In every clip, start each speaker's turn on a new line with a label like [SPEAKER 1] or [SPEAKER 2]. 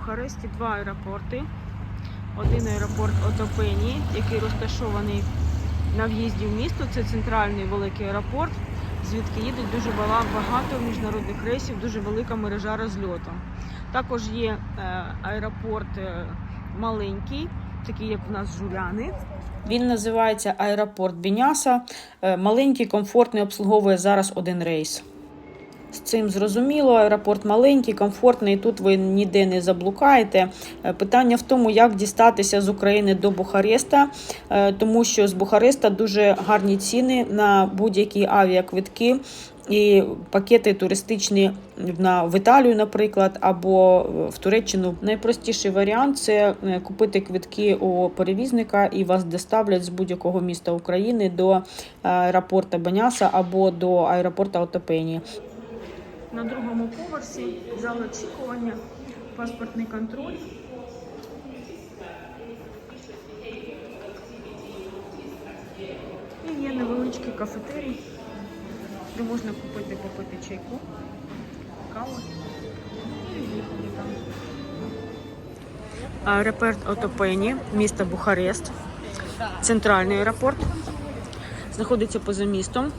[SPEAKER 1] Бухаресті два аеропорти. Один аеропорт Отопені, який розташований на в'їзді в місто. Це центральний великий аеропорт, звідки їдуть дуже багато міжнародних рейсів, дуже велика мережа розльоту. Також є е, аеропорт е, маленький, такий як в нас Жуляни.
[SPEAKER 2] Він називається аеропорт Біняса. Е, Маленький, комфортний, обслуговує зараз один рейс. З цим зрозуміло, аеропорт маленький, комфортний, тут ви ніде не заблукаєте. Е, Питання в тому, як дістатися з України до Бухареста, е, тому що з Бухареста дуже гарні ціни на будь-які авіаквитки і пакети туристичні на в Італію, наприклад, або в Туреччину. Найпростіший варіант це е, купити квитки у перевізника і вас доставлять з будь-якого міста України до аеропорту Баняса або до аеропорту Отопені.
[SPEAKER 1] На другому поверсі зал очікування, паспортний контроль. І є невеличкий кафетерій, де можна купити попити чайку, каву. І їхати там. Аеропорт Отопені, місто Бухарест, центральний аеропорт. Знаходиться поза містом.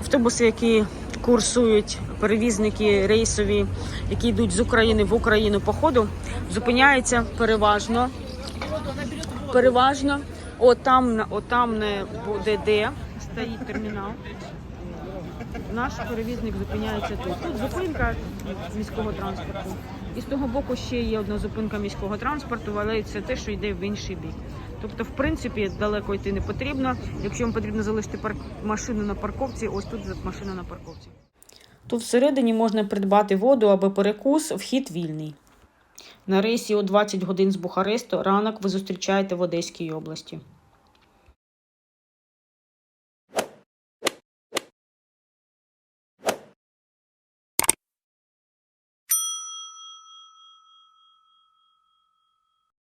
[SPEAKER 1] Автобуси, які курсують перевізники рейсові, які йдуть з України в Україну по ходу, зупиняються переважно. Переважно. Отам, отам не буде де стоїть термінал. Наш перевізник зупиняється тут. Тут зупинка міського транспорту. І з того боку ще є одна зупинка міського транспорту, але це те, що йде в інший бік. Тобто, в принципі, далеко йти не потрібно. Якщо вам потрібно залишити пар... машину на парковці, ось тут машина на парковці.
[SPEAKER 2] Тут всередині можна придбати воду або перекус, вхід вільний. На рейсі о 20 годин з Бухаресту ранок ви зустрічаєте в Одеській області.